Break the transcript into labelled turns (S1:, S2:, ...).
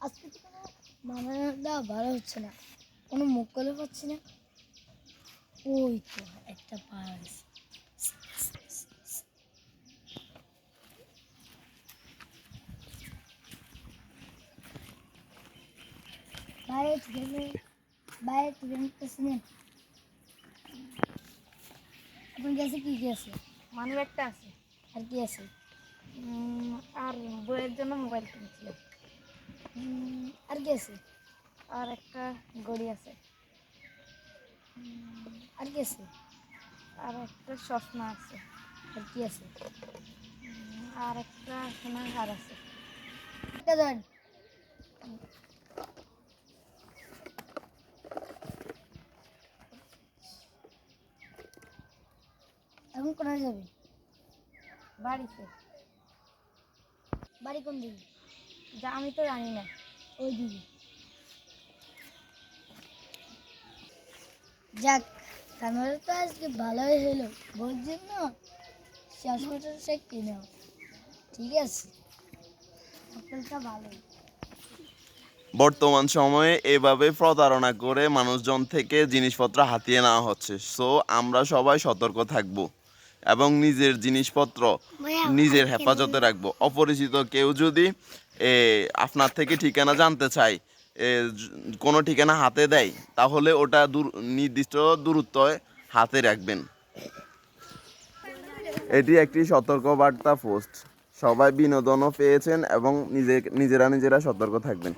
S1: আজকে তো কোনো মানাটা ভালো হচ্ছে না। কোনো মুখ করে পাচ্ছি না। ওই তো একটা পাওয়া বাইরে গেলে বাইরে ট্রেন পেছনে আপনার কাছে কি কি আছে?
S2: মানি একটা আছে।
S1: আর কি আছে?
S2: আর বইয়ের জন্য মোবাইল কিনেছিলাম।
S1: উম, আর আছে
S2: আর একটা গড়ি আছে।
S1: আর আছে
S2: আর একটা চশমা আছে।
S1: আর কি আছে?
S2: আর একটা সোনার হার আছে।
S1: এখন কোথায় যাবে?
S2: বাড়িতে।
S1: বাড়ি কোন দিকে?
S2: যা আমি তো জানি না।
S1: ওই দিকে। যাক তো আজকে ভালোই হলো। বলছেন না শেষ সে কিনে ঠিক আছে? ভালোই
S3: বর্তমান সময়ে এভাবে প্রতারণা করে মানুষজন থেকে জিনিসপত্র হাতিয়ে নেওয়া হচ্ছে। সো আমরা সবাই সতর্ক থাকব এবং নিজের জিনিসপত্র নিজের হেফাজতে রাখব। অপরিচিত কেউ যদি আপনার থেকে ঠিকানা জানতে চাই কোনো ঠিকানা হাতে দেয়, তাহলে ওটা দূর, নির্দিষ্ট দূরত্ব হাতে রাখবেন। এটি একটি সতর্কবার্তা পোস্ট। সবাই বিনোদনও পেয়েছেন এবং নিজে, নিজেরা নিজেরা সতর্ক থাকবেন।